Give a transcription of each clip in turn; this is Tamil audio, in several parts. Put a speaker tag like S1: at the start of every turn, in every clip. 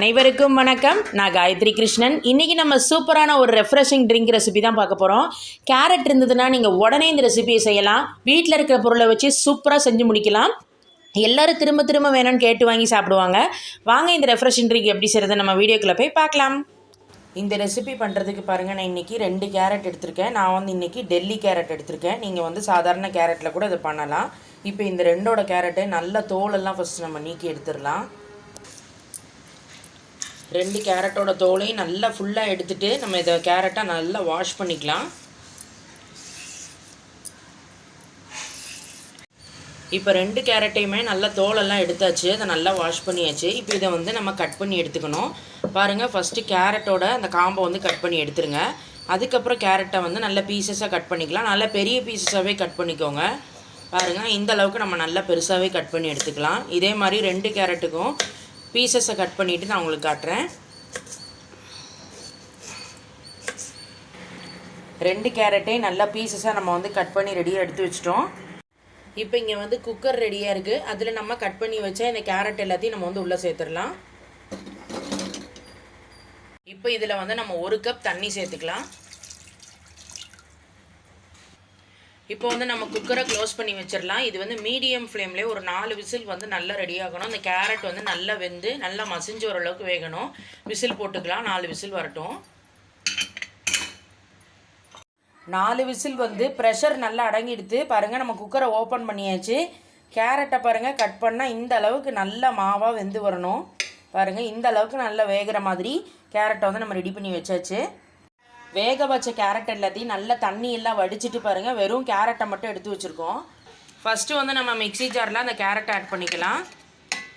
S1: அனைவருக்கும் வணக்கம். நான் காயத்ரி கிருஷ்ணன். இன்றைக்கி நம்ம சூப்பரான ஒரு ரெஃப்ரெஷிங் ட்ரிங்க் ரெசிபி தான் பார்க்க போகிறோம் கேரட் இருந்ததுன்னா நீங்கள் உடனே இந்த ரெசிபியை செய்யலாம். வீட்டில் இருக்கிற பொருளை வச்சு சூப்பராக செஞ்சு முடிக்கலாம். எல்லோரும் திரும்ப திரும்ப வேணும்னு கேட்டு வாங்கி சாப்பிடுவாங்க. வாங்க இந்த ரெஃப்ரெஷிங் ட்ரிங்க் எப்படி செய்கிறது நம்ம வீடியோக்குள்ளே போய் பார்க்கலாம். இந்த ரெசிபி பண்ணுறதுக்கு பாருங்கள் நான் இன்றைக்கி ரெண்டு கேரட் எடுத்திருக்கேன். நான் வந்து இன்றைக்கி டெல்லி கேரட் எடுத்திருக்கேன். நீங்கள் வந்து சாதாரண கேரட்டில் கூட இதை பண்ணலாம். இப்போ இந்த ரெண்டோட கேரட்டை நல்ல தோலெல்லாம் ஃபஸ்ட்டு நம்ம நீக்கி எடுத்துடலாம். ரெண்டு கேரட்டோட தோலையும் நல்லா ஃபுல்லாக எடுத்துட்டு நம்ம இதை கேரட்டை நல்லா வாஷ் பண்ணிக்கலாம். இப்போ ரெண்டு கேரட்டையுமே நல்லா தோலெல்லாம் எடுத்தாச்சு அதை நல்லா வாஷ் பண்ணியாச்சு. இப்போ இதை வந்து நம்ம கட் பண்ணி எடுத்துக்கணும். பாருங்கள் ஃபஸ்ட்டு கேரட்டோட அந்த காம்பை வந்து கட் பண்ணி எடுத்துருங்க. அதுக்கப்புறம் கேரட்டை வந்து நல்ல பீசஸாக கட் பண்ணிக்கலாம். நல்லா பெரிய பீசஸாகவே கட் பண்ணிக்கோங்க. பாருங்கள் இந்த அளவுக்கு நம்ம நல்லா பெருசாகவே கட் பண்ணி எடுத்துக்கலாம். இதே மாதிரி ரெண்டு கேரட்டுக்கும் பீசஸை கட் பண்ணிவிட்டு நான் உங்களுக்கு காட்டுறேன். ரெண்டு கேரட்டையும் நல்லா பீசஸாக நம்ம வந்து கட் பண்ணி ரெடியாக எடுத்து வச்சிட்டோம். இப்போ இங்கே வந்து குக்கர் ரெடியாக இருக்குது அதில் நம்ம கட் பண்ணி வச்சா இந்த கேரட் எல்லாத்தையும் நம்ம வந்து உள்ளே சேர்த்துடலாம். இப்போ இதில் வந்து நம்ம ஒரு கப் தண்ணி சேர்த்துக்கலாம். இப்போ வந்து நம்ம குக்கரை க்ளோஸ் பண்ணி வச்சிடலாம். இது வந்து மீடியம் ஃப்ளேம்லேயே ஒரு நாலு விசில் வந்து நல்லா ரெடி ஆகணும். அந்த கேரட் வந்து நல்லா வெந்து நல்லா மசிஞ்சு ஓரளவுக்கு வேகணும். விசில் போட்டுக்கலாம். நாலு விசில் வரட்டும். நாலு விசில் வந்து ப்ரெஷர் நல்லா அடங்கிடுது. பாருங்கள் நம்ம குக்கரை ஓப்பன் பண்ணியாச்சு. கேரட்டை பாருங்கள் கட் பண்ணால் இந்த அளவுக்கு நல்ல மாவாக வெந்து வரணும். பாருங்கள் இந்த அளவுக்கு நல்லா வேகிற மாதிரி கேரட்டை வந்து நம்ம ரெடி பண்ணி வச்சாச்சு. வேக வச்ச கேரட் எல்லாத்தையும் நல்லா தண்ணி எல்லாம் வடிச்சிட்டு பாருங்கள் வெறும் கேரட்டை மட்டும் எடுத்து வச்சுருக்கோம். ஃபஸ்ட்டு வந்து நம்ம மிக்ஸி ஜாரில் அந்த கேரட்டை ஆட் பண்ணிக்கலாம்.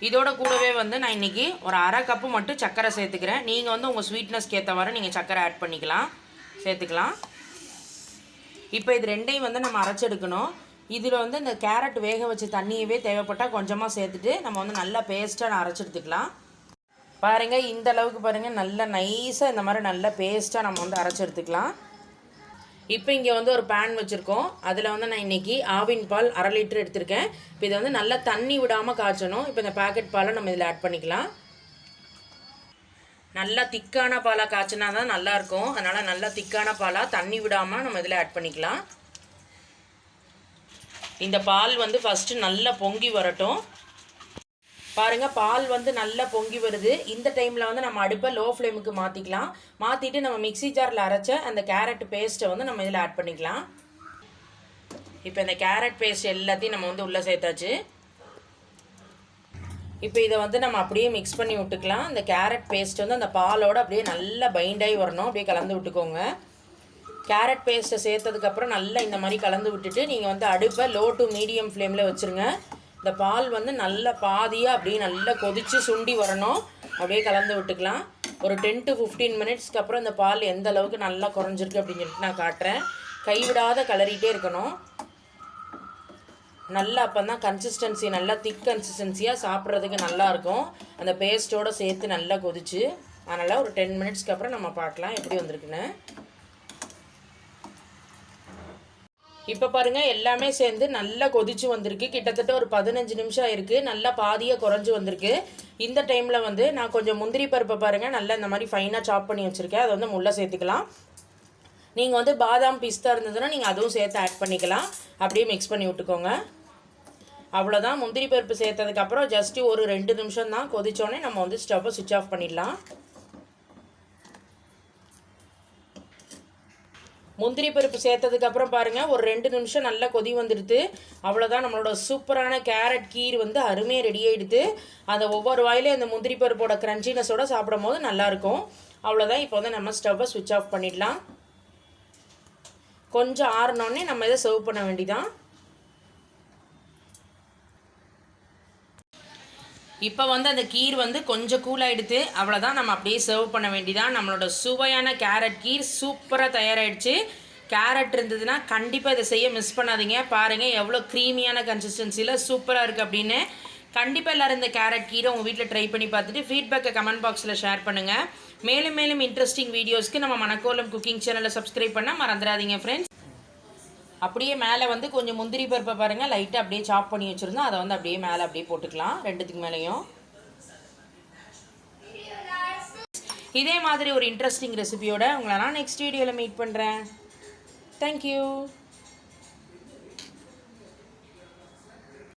S1: இதோட கூடவே வந்து நான் இன்றைக்கி ஒரு அரை கப்பு மட்டும் சர்க்கரை சேர்த்துக்கிறேன். நீங்கள் வந்து உங்கள் ஸ்வீட்னஸ்க்கு ஏற்றவாறு நீங்கள் சர்க்கரை ஆட் பண்ணிக்கலாம். சேர்த்துக்கலாம். இப்போ இது ரெண்டையும் வந்து நம்ம அரைச்செடுக்கணும் இதில் வந்து இந்த கேரட் வேக வச்ச தண்ணியவே தேவைப்பட்டால் கொஞ்சமாக சேர்த்துட்டு நம்ம வந்து நல்லா பேஸ்ட்டாக அரைச்சி எடுத்துக்கலாம். பாருங்கள் இந்த அளவுக்கு பாருங்கள் நல்லா நைஸாக இந்த மாதிரி நல்லா பேஸ்ட்டாக நம்ம வந்து அரைச்சி எடுத்துக்கலாம். இப்போ இங்கே வந்து ஒரு பேன் வச்சுருக்கோம். அதில் வந்து நான் இன்றைக்கி ஆவின் பால் அரை லிட்டர் எடுத்திருக்கேன். இப்போ இதை வந்து நல்லா தண்ணி விடாமல் காய்ச்சணும். இப்போ இந்த பேக்கெட் பாலை நம்ம இதில் ஆட் பண்ணிக்கலாம். நல்லா திக்கான பாலாக காய்ச்சினா தான் நல்லாயிருக்கும். அதனால் நல்லா திக்கான பாலாக தண்ணி விடாமல் நம்ம இதில் ஆட் பண்ணிக்கலாம். இந்த பால் வந்து ஃபஸ்ட்டு நல்லா பொங்கி வரட்டும். பாருங்கள் பால் வந்து நல்லா பொங்கி வருது. இந்த டைமில் வந்து நம்ம அடுப்பை லோ ஃப்ளேமுக்கு மாற்றிக்கலாம் மாற்றிட்டு நம்ம மிக்ஸி ஜாரில் அரைச்ச அந்த கேரட் பேஸ்ட்டை வந்து நம்ம இதில் ஆட் பண்ணிக்கலாம். இப்போ இந்த கேரட் பேஸ்ட் எல்லாத்தையும் நம்ம வந்து உள்ளே சேர்த்தாச்சு. இப்போ இதை வந்து நம்ம அப்படியே மிக்ஸ் பண்ணி விட்டுக்கலாம். இந்த கேரட் பேஸ்ட் வந்து அந்த பாலோடு அப்படியே நல்லா பைண்டாகி வரணும். அப்படியே கலந்து விட்டுக்கோங்க. கேரட் பேஸ்ட்டை சேர்த்ததுக்கப்புறம் நல்லா இந்த மாதிரி கலந்து விட்டுட்டு நீங்கள் வந்து அடுப்பை லோ டு மீடியம் ஃப்ளேமில் வச்சுருங்க. இந்த பால் வந்து நல்ல பாதியாக அப்படியே நல்லா கொதித்து சுண்டி வரணும். அப்படியே கலந்து விட்டுக்கலாம். ஒரு டென் டு ஃபிஃப்டீன் மினிட்ஸ்க்கு அப்புறம் இந்த பால் எந்த அளவுக்கு நல்லா குறைஞ்சிருக்கு அப்படின்னு சொல்லிட்டு நான் காட்டுறேன். கைவிடாத கலரிகிட்டே இருக்கணும். நல்லா அப்போ தான் கன்சிஸ்டன்சி நல்லா திக் கன்சிஸ்டன்சியாக சாப்பிட்றதுக்கு நல்லாயிருக்கும். அந்த பேஸ்ட்டோடு சேர்த்து நல்லா கொதிச்சு அதனால் ஒரு டென் மினிட்ஸ்க்கு அப்புறம் நம்ம பார்க்கலாம் எப்படி வந்திருக்குன்னு. இப்போ பாருங்கள் எல்லாமே சேர்ந்து நல்லா கொதிச்சு வந்திருக்கு. கிட்டத்தட்ட ஒரு பதினஞ்சு நிமிஷம் ஆயிருக்கு. நல்லா பாதியாக குறைஞ்சி வந்திருக்கு. இந்த டைமில் வந்து நான் கொஞ்சம் முந்திரி பருப்பை பாருங்கள் நல்லா இந்த மாதிரி ஃபைனாக சாப் பண்ணி வச்சுருக்கேன். அதை வந்து முள்ளை சேர்த்துக்கலாம். நீங்கள் வந்து பாதாம் பிஸ்தா இருந்ததுன்னா நீங்கள் அதுவும் சேர்த்து ஆட் பண்ணிக்கலாம். அப்படியே மிக்ஸ் பண்ணி விட்டுக்கோங்க. அவ்வளோதான் முந்திரி பருப்பு சேர்த்ததுக்கப்புறம் ஜஸ்ட்டு ஒரு ரெண்டு நிமிஷம் தான் கொதிச்சோடனே நம்ம வந்து ஸ்டவ்வை சுவிட்ச் ஆஃப் பண்ணிடலாம். முந்திரி பருப்பு சேர்த்ததுக்கப்புறம் பாருங்கள் ஒரு ரெண்டு நிமிஷம் நல்லா கொதி வந்துடுது. அவ்வளோதான் நம்மளோட சூப்பரான கேரட் கீர் வந்து அருமையாக ரெடி ஆகிடுது அதை ஒவ்வொரு வாயிலையும் அந்த முந்திரி பருப்போட க்ரன்ச்சினஸோடு சாப்பிடும் போது நல்லாயிருக்கும். அவ்வளோதான் இப்போ வந்து நம்ம ஸ்டவ்வை சுவிட்ச் ஆஃப் பண்ணிடலாம். கொஞ்சம் ஆறினோடனே நம்ம இதை சர்வ் பண்ண வேண்டிதான். இப்போ வந்து அந்த கீர் வந்து கொஞ்சம் கூல் ஆகிடுது அவ்வளோதான் நம்ம அப்படியே சர்வ் பண்ண வேண்டியதான் நம்மளோட சுவையான கேரட் கீர் சூப்பராக தயாராகிடுச்சு கேரட் இருந்ததுன்னா கண்டிப்பாக இதை செய்ய மிஸ் பண்ணாதீங்க. பாருங்கள் எவ்வளோ க்ரீமியான கன்சிஸ்டன்சியில் சூப்பராக இருக்குது அப்படின்னு. கண்டிப்பாக எல்லோரும் இந்த கேரட் கீரை உங்கள் வீட்டில் ட்ரை பண்ணி பார்த்துட்டு ஃபீட்பேக்கை கமெண்ட் பாக்ஸில் ஷேர் பண்ணுங்கள் மேலும் மேலும் இன்ட்ரெஸ்டிங் வீடியோஸ்க்கு நம்ம மணக்கோலம் குக்கிங் சேனலை சப்ஸ்கிரைப் பண்ணால் மறந்துடாதீங்க ஃப்ரெண்ட்ஸ் அப்படியே மேலே வந்து கொஞ்சம் முந்திரி பருப்பை பாருங்கள் லைட்டாக அப்படியே சாப் பண்ணி வச்சுருந்தோம். அதை வந்து அப்படியே மேலே அப்படியே போட்டுக்கலாம். ரெண்டுத்துக்கு மேலேயும். இதே மாதிரி ஒரு இன்ட்ரெஸ்டிங் ரெசிபியோட உங்களை நான் நெக்ஸ்ட் வீடியோவில் மீட் பண்ணுறேன் தேங்க்யூ